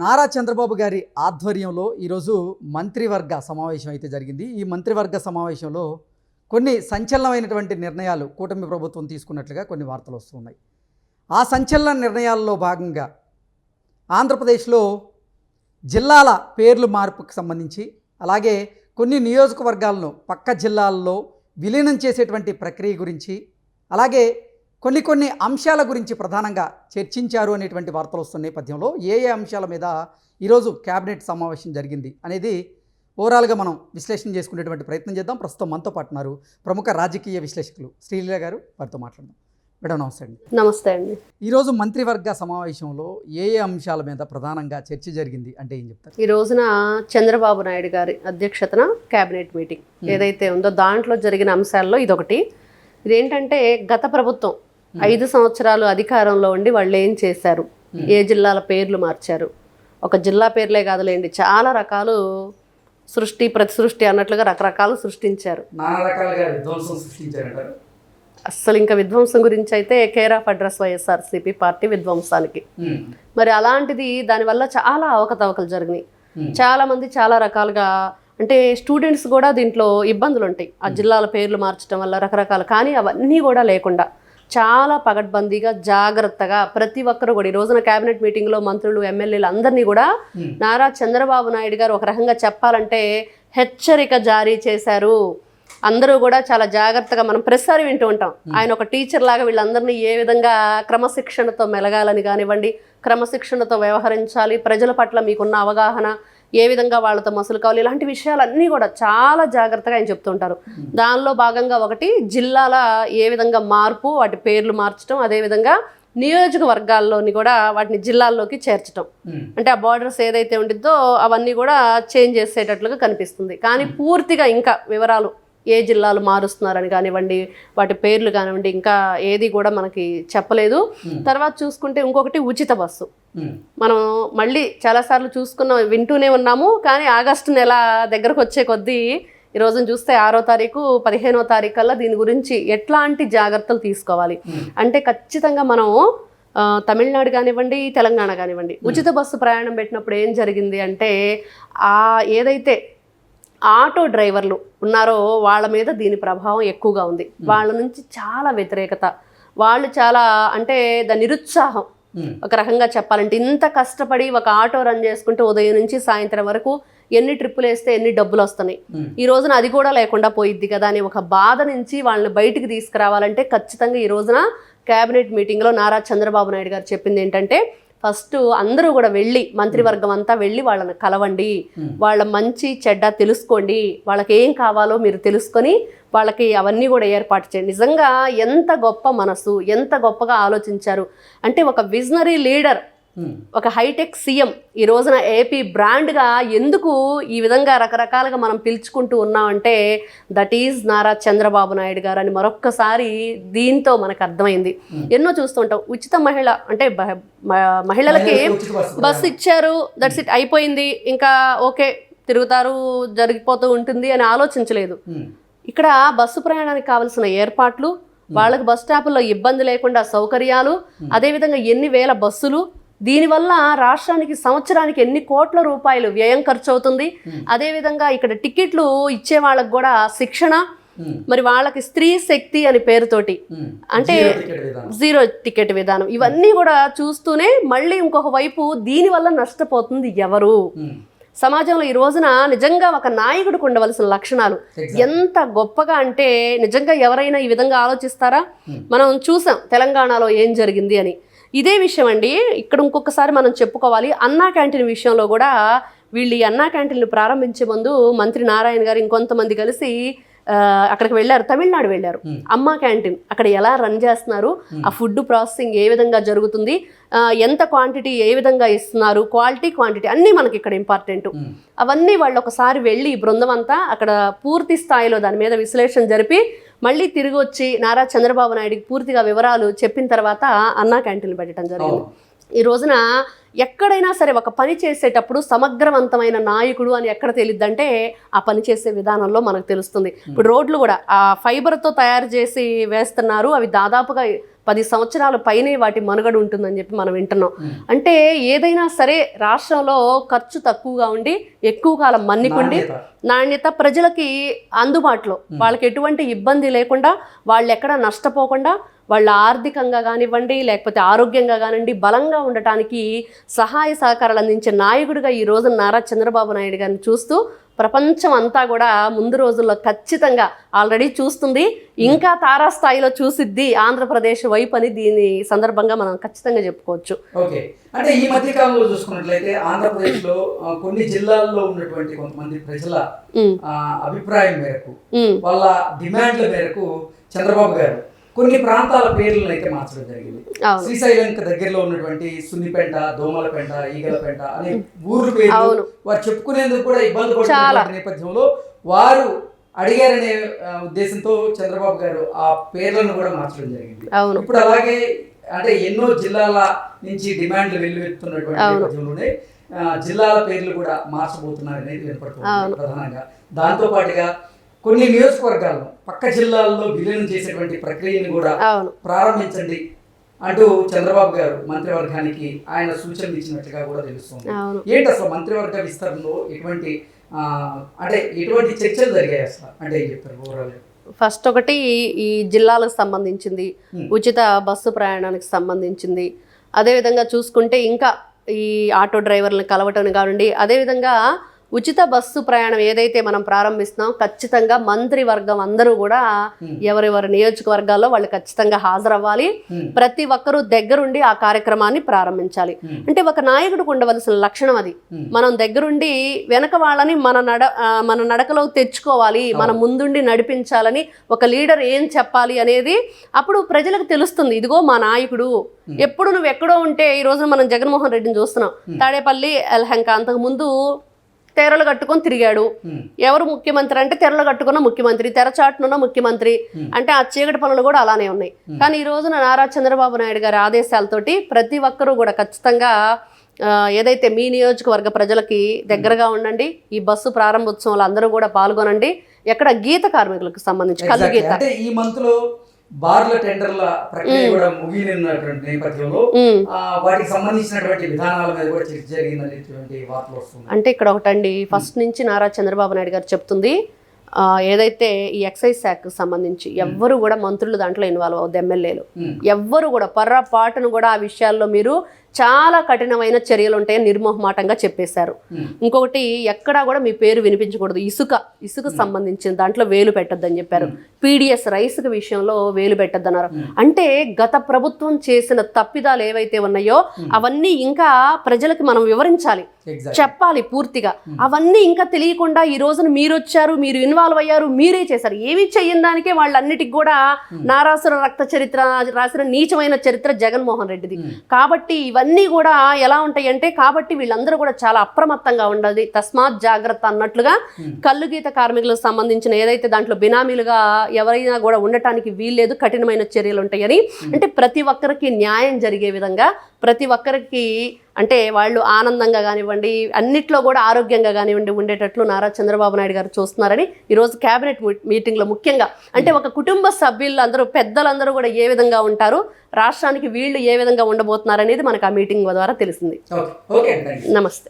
నారా చంద్రబాబు గారి ఆధ్వర్యంలో ఈరోజు మంత్రివర్గ సమావేశం అయితే జరిగింది. ఈ మంత్రివర్గ సమావేశంలో కొన్ని సంచలనమైనటువంటి నిర్ణయాలు కూటమి ప్రభుత్వం తీసుకున్నట్లుగా కొన్ని వార్తలు వస్తున్నాయి. ఆ సంచలన నిర్ణయాల్లో భాగంగా ఆంధ్రప్రదేశ్లో జిల్లాల పేర్లు మార్పుకు సంబంధించి అలాగే కొన్ని నియోజకవర్గాలను పక్క జిల్లాల్లో విలీనం చేసేటువంటి ప్రక్రియ గురించి అలాగే కొన్ని కొన్ని అంశాల గురించి ప్రధానంగా చర్చించారు అనేటువంటి వార్తలు వస్తున్న నేపథ్యంలో ఏ ఏ అంశాల మీద ఈరోజు కేబినెట్ సమావేశం జరిగింది అనేది ఓవరాల్గా మనం విశ్లేషణ చేసుకునేటువంటి ప్రయత్నం చేద్దాం. ప్రస్తుతం మనతో పాటు ఉన్నారు ప్రముఖ రాజకీయ విశ్లేషకులు శ్రీలీల గారు వారితో మాట్లాడదాం. మేడం నమస్తే అండి. నమస్తే అండి. ఈరోజు మంత్రివర్గ సమావేశంలో ఏ ఏ అంశాల మీద ప్రధానంగా చర్చ జరిగింది అంటే ఏం చెప్తారు? ఈ రోజున చంద్రబాబు నాయుడు గారి అధ్యక్షతన కేబినెట్ మీటింగ్ ఏదైతే ఉందో దాంట్లో జరిగిన అంశాల్లో ఇదొకటి. ఇదేంటంటే గత ప్రభుత్వం ఐదు సంవత్సరాలు అధికారంలో ఉండి వాళ్ళు ఏం చేశారు? ఏ జిల్లాల పేర్లు మార్చారు? ఒక జిల్లా పేర్లే కాదులేండి చాలా రకాలు సృష్టి ప్రతి సృష్టి అన్నట్లుగా రకరకాలు సృష్టించారు. అస్సలు ఇంకా విధ్వంసం గురించి అయితే care of address YSRCP party విధ్వంసానికి. మరి అలాంటిది దానివల్ల చాలా అవకతవకలు జరిగినాయి. చాలా మంది చాలా రకాలుగా అంటే స్టూడెంట్స్ కూడా దీంట్లో ఇబ్బందులు ఉంటాయి ఆ జిల్లాల పేర్లు మార్చడం వల్ల రకరకాలు కానీ అవన్నీ కూడా లేకుండా. చాలా పగడ్బందీగా జాగ్రత్తగా ప్రతి ఒక్కరు కూడా ఈ రోజున కేబినెట్ మీటింగ్లో మంత్రులు ఎమ్మెల్యేలు అందరినీ కూడా నారా చంద్రబాబు నాయుడు గారు ఒక రకంగా చెప్పాలంటే హెచ్చరిక జారీ చేశారు. అందరూ కూడా చాలా జాగ్రత్తగా మనం ప్రసారి వింటూ ఉంటాం. ఆయన ఒక టీచర్ లాగా వీళ్ళందరినీ ఏ విధంగా క్రమశిక్షణతో మెలగాలని కానివ్వండి క్రమశిక్షణతో వ్యవహరించాలి ప్రజల పట్ల మీకున్న అవగాహన ఏ విధంగా వాళ్ళతో మసులు కావాలి ఇలాంటి విషయాలన్నీ కూడా చాలా జాగ్రత్తగా ఆయన చెప్తుంటారు. దానిలో భాగంగా ఒకటి జిల్లాల ఏ విధంగా మార్పు వాటి పేర్లు మార్చడం అదేవిధంగా నియోజకవర్గాల్లోని కూడా వాటిని జిల్లాల్లోకి చేర్చడం అంటే ఆ బార్డర్స్ ఏదైతే ఉండిద్దో అవన్నీ కూడా చేంజ్ చేసేటట్లుగా కనిపిస్తుంది. కానీ పూర్తిగా ఇంకా వివరాలు ఏ జిల్లాలు మారుస్తున్నారని కానివ్వండి వాటి పేర్లు కానివ్వండి ఇంకా ఏది కూడా మనకి చెప్పలేదు. తర్వాత చూసుకుంటే ఇంకొకటి ఉచిత బస్సు. మనం మళ్ళీ చాలాసార్లు చూసుకున్నాం వింటూనే ఉన్నాము కానీ ఆగస్టు నెల దగ్గరకు వచ్చే కొద్దీ ఈ రోజున చూస్తే ఆరో తారీఖు పదిహేనో తారీఖు కల్లా దీని గురించి ఎట్లాంటి జాగ్రత్తలు తీసుకోవాలి? అంటే ఖచ్చితంగా మనం తమిళనాడు కానివ్వండి తెలంగాణ కానివ్వండి ఉచిత బస్సు ప్రయాణం పెట్టినప్పుడు ఏం జరిగింది అంటే ఆ ఏదైతే ఆటో డ్రైవర్లు ఉన్నారో వాళ్ళ మీద దీని ప్రభావం ఎక్కువగా ఉంది. వాళ్ళ నుంచి చాలా వ్యతిరేకత. వాళ్ళు చాలా అంటే దాని నిరుత్సాహం. ఒక రకంగా చెప్పాలంటే ఇంత కష్టపడి ఒక ఆటో రన్ చేసుకుంటే ఉదయం నుంచి సాయంత్రం వరకు ఎన్ని ట్రిప్పులు వేస్తే ఎన్ని డబ్బులు వస్తున్నాయి. ఈ రోజున అది కూడా లేకుండా పోయిద్ది కదా అని ఒక బాధ నుంచి వాళ్ళని బయటికి తీసుకురావాలంటే ఖచ్చితంగా ఈ రోజున కేబినెట్ మీటింగ్లో నారా చంద్రబాబు నాయుడు గారు చెప్పింది ఏంటంటే ఫస్ట్ అందరూ కూడా వెళ్ళి మంత్రివర్గం అంతా వెళ్ళి వాళ్ళని కలవండి. వాళ్ళ మంచి చెడ్డ తెలుసుకోండి. వాళ్ళకి ఏం కావాలో మీరు తెలుసుకొని వాళ్ళకి అవన్నీ కూడా ఏర్పాటు చేయండి. నిజంగా ఎంత గొప్ప మనసు ఎంత గొప్పగా ఆలోచించారు. అంటే ఒక విజనరీ లీడర్ ఒక హైటెక్ సీఎం ఈ రోజున ఏపీ బ్రాండ్గా ఎందుకు ఈ విధంగా రకరకాలుగా మనం పిలుచుకుంటూ ఉన్నామంటే దట్ ఈజ్ నారా చంద్రబాబు నాయుడు గారు అని మరొక్కసారి దీంతో మనకు అర్థమైంది. ఎన్నో చూస్తుంటాం ఉచిత మహిళ అంటే మహిళలకి బస్సు ఇచ్చారు దట్స్ ఇట్ అయిపోయింది. ఇంకా ఓకే తిరుగుతారు జరిగిపోతూ ఉంటుంది అని ఆలోచించలేదు. ఇక్కడ బస్సు ప్రయాణానికి కావాల్సిన ఏర్పాట్లు వాళ్ళకి బస్ స్టాపుల్లో ఇబ్బంది లేకుండా సౌకర్యాలు అదేవిధంగా ఎన్ని వేల బస్సులు దీనివల్ల రాష్ట్రానికి సంవత్సరానికి ఎన్ని కోట్ల రూపాయలు వ్యయం ఖర్చు అవుతుంది అదేవిధంగా ఇక్కడ టికెట్లు ఇచ్చే వాళ్ళకి కూడా శిక్షణ మరి వాళ్ళకి స్త్రీ శక్తి అని పేరుతోటి. అంటే జీరో టికెట్ విధానం. ఇవన్నీ కూడా చూస్తూనే మళ్ళీ ఇంకొక వైపు దీనివల్ల నష్టపోతుంది ఎవరు? సమాజంలో ఈ రోజున నిజంగా ఒక నాయకుడికి ఉండవలసిన లక్షణాలు. ఎంత గొప్పగా అంటే నిజంగా ఎవరైనా ఈ విధంగా ఆలోచిస్తారా? మనం చూసాం తెలంగాణలో ఏం జరిగింది అని. ఇదే విషయం అండి. ఇక్కడ ఇంకొకసారి మనం చెప్పుకోవాలి. అన్నా క్యాంటీన్ విషయంలో కూడా వీళ్ళు ఈ అన్నా క్యాంటీన్లు ప్రారంభించే ముందు మంత్రి నారాయణ గారు ఇంకొంతమంది కలిసి అక్కడికి వెళ్ళారు తమిళనాడు వెళ్ళారు. అమ్మ క్యాంటీన్. అక్కడ ఎలా రన్ చేస్తున్నారు ఆ ఫుడ్ ప్రాసెసింగ్ ఏ విధంగా జరుగుతుంది ఎంత క్వాంటిటీ ఏ విధంగా ఇస్తున్నారు క్వాలిటీ క్వాంటిటీ అన్నీ మనకి ఇక్కడ ఇంపార్టెంట్. అవన్నీ వాళ్ళు ఒకసారి వెళ్ళి బృందం అంతా అక్కడ పూర్తి స్థాయిలో దాని మీద విశ్లేషణ జరిపి మళ్ళీ తిరిగి వచ్చి నారా చంద్రబాబు నాయుడికి పూర్తిగా వివరాలు చెప్పిన తర్వాత అన్నా క్యాంటీన్లు పెట్టడం జరిగింది. ఈ రోజున ఎక్కడైనా సరే ఒక పని చేసేటప్పుడు సమగ్రవంతమైన నాయకుడు అని ఎక్కడ తెలియద్దంటే ఆ పని చేసే విధానంలో మనకు తెలుస్తుంది. ఇప్పుడు రోడ్లు కూడా ఆ ఫైబర్తో తయారు చేసి వేస్తున్నారు. అవి దాదాపుగా పది సంవత్సరాల పైనే వాటి మనుగడ ఉంటుందని చెప్పి మనం వింటున్నాం. అంటే ఏదైనా సరే రాష్ట్రంలో ఖర్చు తక్కువగా ఉండి ఎక్కువ కాలం మన్నికుండి నాణ్యత. నాణ్యత ప్రజలకి అందుబాటులో వాళ్ళకి ఎటువంటి ఇబ్బంది లేకుండా వాళ్ళు ఎక్కడ నష్టపోకుండా వాళ్ళ ఆర్థికంగా కానివ్వండి లేకపోతే ఆరోగ్యంగా కానివ్వండి బలంగా ఉండటానికి సహాయ సహకారాలు అందించే నాయకుడిగా ఈ రోజు నారా చంద్రబాబు నాయుడు గారిని చూస్తూ ప్రపంచం అంతా కూడా ముందు రోజుల్లో ఖచ్చితంగా ఆల్రెడీ చూస్తుంది. ఇంకా తారాస్థాయిలో చూసిద్ది ఆంధ్రప్రదేశ్ వైపు అని దీని సందర్భంగా మనం ఖచ్చితంగా చెప్పుకోవచ్చు. ఓకే. అంటే ఈ మధ్య కాలంలో చూసుకున్నట్లయితే ఆంధ్రప్రదేశ్లో కొన్ని జిల్లాల్లో ఉన్నటువంటి కొంతమంది ప్రజల అభిప్రాయం మేరకు వాళ్ళ డిమాండ్ల మేరకు చంద్రబాబు గారు కొన్ని ప్రాంతాల పేర్లను అయితే మార్చడం జరిగింది అవును శ్రీశైలంకి దగ్గరలో ఉన్నటువంటి సున్నిపెంట దోమలపెంట ఈగలపెంట అనే ఊర్ల పేర్లు. వారు చెప్పుకునేందుకు కూడా ఇబ్బంది. పడుతున్న నేపథ్యంలో వారు అడిగారనే ఉద్దేశంతో చంద్రబాబు గారు ఆ పేర్లను కూడా మార్చడం జరిగింది ఇప్పుడు అలాగే అంటే ఎన్నో జిల్లాల నుంచి డిమాండ్లు వెల్లువెత్తున్నటువంటి. నేపథ్యంలోనే జిల్లాల పేర్లు కూడా మార్చబోతున్నారు అనేది వినపడుతుంది. ప్రధానంగా దాంతో పాటుగా కొన్ని నియోజకవర్గాలను పక్క జిల్లాల్లో విలీనం చేసేటువంటి ప్రక్రియను కూడా ప్రారంభించండి అంటూ చంద్రబాబు గారు మంత్రివర్గానికి ఆయన సూచనలు ఇచ్చినట్లుగా కూడా తెలుస్తుంది. ఏంటి అసలు మంత్రివర్గ విస్తరణలో ఎటువంటి అంటే ఎటువంటి చర్చలు జరిగాయి అసలు? అంటే ఏం చెప్తారు ఓవరాల్ ఫస్ట్ ఒకటి ఈ జిల్లాలకు సంబంధించింది. ఉచిత బస్సు ప్రయాణానికి సంబంధించింది. అదేవిధంగా చూసుకుంటే ఇంకా ఈ ఆటో డ్రైవర్లను కలవటం కానివ్వండి అదేవిధంగా ఉచిత బస్సు ప్రయాణం ఏదైతే మనం ప్రారంభిస్తున్నాం ఖచ్చితంగా మంత్రివర్గం అందరూ కూడా. ఎవరెవరి నియోజకవర్గాల్లో వాళ్ళు ఖచ్చితంగా హాజరవ్వాలి. ప్రతి ఒక్కరూ దగ్గరుండి ఆ కార్యక్రమాన్ని ప్రారంభించాలి. అంటే ఒక నాయకుడికి ఉండవలసిన లక్షణం అది. మనం దగ్గరుండి వెనక వాళ్ళని మన నడ మన నడకలో తెచ్చుకోవాలి మన ముందుండి నడిపించాలని ఒక లీడర్ ఏం చెప్పాలి అనేది అప్పుడు ప్రజలకు తెలుస్తుంది. ఇదిగో మా నాయకుడు. ఎప్పుడు నువ్వు ఎక్కడో ఉంటే ఈ రోజు మనం జగన్మోహన్ రెడ్డిని చూస్తున్నాం. తాడేపల్లి ఎల్హంక అంతకు ముందు తెరలు కట్టుకొని తిరిగాడు. ఎవరు ముఖ్యమంత్రి అంటే తెరలు కట్టుకున్న ముఖ్యమంత్రి తెరచాటునున్న ముఖ్యమంత్రి అంటే ఆ చీకటి పనులు కూడా అలానే ఉన్నాయి. కానీ ఈ రోజున నారా చంద్రబాబు నాయుడు గారి ఆదేశాలతోటి ప్రతి ఒక్కరూ కూడా ఖచ్చితంగా ఏదైతే మీ నియోజకవర్గ ప్రజలకి దగ్గరగా ఉండండి ఈ బస్సు ప్రారంభోత్సవంలో అందరూ కూడా పాల్గొనండి. ఎక్కడ గీత కార్మికులకు సంబంధించి కళ్ళు. గీత. ఈ మంత్లో బార్ల టెండర్ల ప్రక్రియ కూడా ముగినటువంటి నేపథ్యంలో వాటికి సంబంధించినటువంటి విధానాల మీద కూడా చర్చ జరిగిందనేటువంటి వార్తలు వస్తుంది అంటే ఇక్కడ ఒకటండి ఫస్ట్ నుంచి నారా చంద్రబాబు నాయుడు గారు చెప్తుంది ఆ, ఏదైతే ఈ ఎక్సైజ్ శాఖకు సంబంధించి ఎవ్వరు కూడా మంత్రులు దాంట్లో ఇన్వాల్వ్ అవ్వద్దు ఎమ్మెల్యేలు. ఎవ్వరు కూడా పొర్రపాటును కూడా ఆ విషయాల్లో మీరు చాలా కఠినమైన చర్యలు ఉంటాయని నిర్మోహమాటంగా చెప్పేశారు. ఉమ్. ఇంకొకటి ఎక్కడా కూడా మీ పేరు వినిపించకూడదు. ఇసుక ఇసుక సంబంధించిన దాంట్లో వేలు పెట్టొద్దని చెప్పారు. పీడిఎస్ రైస్ విషయంలో వేలు పెట్టొద్దన్నారు. అంటే గత ప్రభుత్వం చేసిన తప్పిదాలు ఏవైతే ఉన్నాయో అవన్నీ ఇంకా ప్రజలకు మనం వివరించాలి. చెప్పాలి పూర్తిగా. అవన్నీ ఇంకా తెలియకుండా ఈ రోజున మీరు వచ్చారు మీరు ఇన్వాల్వ్ అయ్యారు మీరే చేశారు. ఏమి చెయ్యని దానికే వాళ్ళన్నిటికి కూడా నారాసుర రక్త చరిత్ర రాసిన నీచమైన చరిత్ర జగన్మోహన్ రెడ్డిది. కాబట్టి ఇవన్నీ కూడా ఎలా ఉంటాయి అంటే కాబట్టి వీళ్ళందరూ కూడా చాలా అప్రమత్తంగా ఉండాలి. తస్మాత్ జాగ్రత్త అన్నట్లుగా కళ్ళు గీత కార్మికులకు సంబంధించిన ఏదైతే దాంట్లో బినామీలుగా ఎవరైనా కూడా ఉండటానికి వీల్లేదు కఠినమైన చర్యలు ఉంటాయని అంటే ప్రతి ఒక్కరికి న్యాయం జరిగే విధంగా ప్రతి ఒక్కరికి అంటే వాళ్ళు ఆనందంగా కానివ్వండి అన్నిట్లో కూడా ఆరోగ్యంగా కానివ్వండి ఉండేటట్లు నారా చంద్రబాబు నాయుడు గారు చూస్తున్నారని ఈరోజు కేబినెట్ మీటింగ్లో ముఖ్యంగా అంటే ఒక కుటుంబ సభ్యులు అందరూ పెద్దలందరూ కూడా ఏ విధంగా ఉంటారు రాష్ట్రానికి వీళ్ళు ఏ విధంగా ఉండబోతున్నారు అనేది మనకు ఆ మీటింగ్ ద్వారా తెలిసింది. నమస్తే.